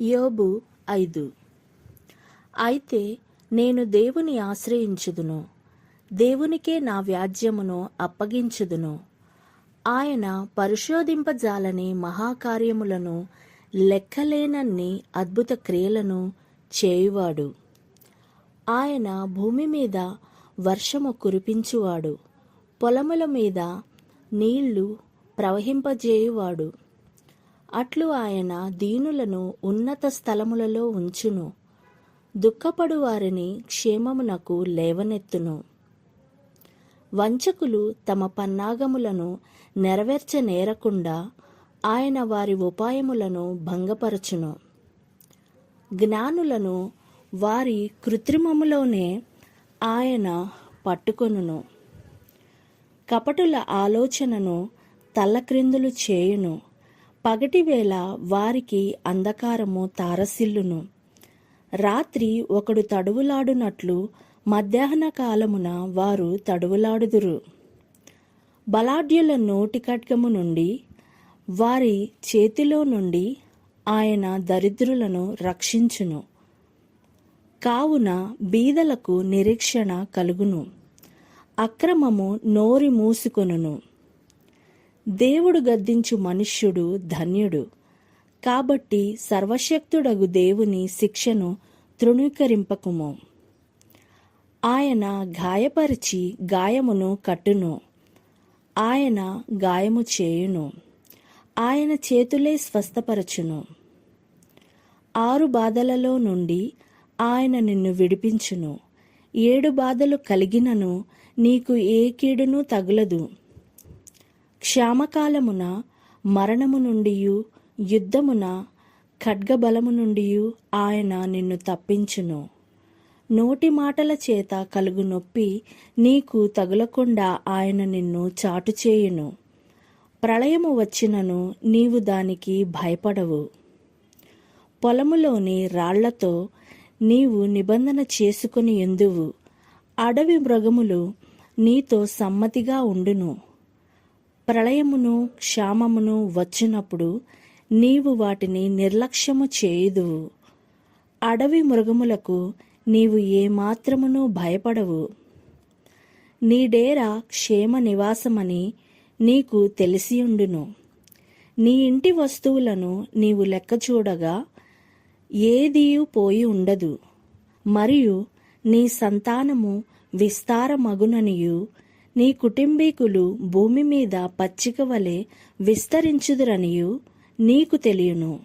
యోబు ఐదు. అయితే నేను దేవుని ఆశ్రయించుదును. దేవునికే నా వ్యాజ్యమును అప్పగించుదును. ఆయన పరిశోధింపజాలని మహాకార్యములను లెక్కలేనన్ని అద్భుత క్రియలను చేయువాడు. ఆయన భూమి మీద వర్షము కురిపించువాడు. పొలముల మీద నీళ్ళు ప్రవహింపజేయువాడు. అట్లు ఆయన దీనులను ఉన్నత స్థలములలో ఉంచును. దుఃఖపడు వారిని క్షేమమునకు లేవనెత్తును. వంచకులు తమ పన్నాగములను నెరవేర్చనేరకుండా ఆయన వారి ఉపాయములను భంగపరచును. జ్ఞానులను వారి కృత్రిమములోనే ఆయన పట్టుకొనును. కపటుల ఆలోచనను తల్లక్రిందులు చేయును. పగటివేళ వారికి అంధకారము తారసిల్లును. రాత్రి ఒకడు తడువులాడునట్లు మధ్యాహ్న కాలమున వారు తడువులాడుదురు. బలాఢ్యుల నోటి ఖడ్గము నుండి వారి చేతిలో నుండి ఆయన దరిద్రులను రక్షించును. కావున బీదలకు నిరీక్షణ కలుగును. అక్రమము నోరి మూసుకొనును. దేవుడు గద్దించు మనుష్యుడు ధన్యుడు. కాబట్టి సర్వశక్తుడగు దేవుని శిక్షను తృణీకరింపకుము. ఆయన గాయపరిచి గాయమును కట్టును. ఆయన గాయము చేయును. ఆయన చేతులే స్వస్థపరచును. ఆరు బాధలలో నుండి ఆయన నిన్ను విడిపించును. ఏడు బాధలు కలిగినను నీకు ఏ కీడును తగులదు. క్షామకాలమున మరణము నుండి యుద్ధమున ఖడ్గబలము నుండి ఆయన నిన్ను తప్పించును. నోటి మాటల చేత కలుగు నొప్పి నీకు తగులకుండా ఆయన నిన్ను చాటు చేయును. ప్రళయము వచ్చినను నీవు దానికి భయపడవు. పొలములోని రాళ్ళతో నీవు నిబంధన చేసుకుని ఎందువు? అడవి మృగములు నీతో సమ్మతిగా ఉండును. ప్రళయమును క్షామమును వచ్చినప్పుడు నీవు వాటిని నిర్లక్ష్యము చేయుదువు. అడవి మృగములకు నీవు ఏమాత్రమును భయపడవు. నీ డేరా క్షేమ నివాసమని నీకు తెలిసియుండును నీ ఇంటి వస్తువులను నీవు లెక్క చూడగా ఏదియు పోయి ఉండదు. మరియు నీ సంతానము విస్తారమగుననియు నీ కుటుంబీకులు భూమి మీద పచ్చిక వలె విస్తరించుదురనియు నీకు తెలియను.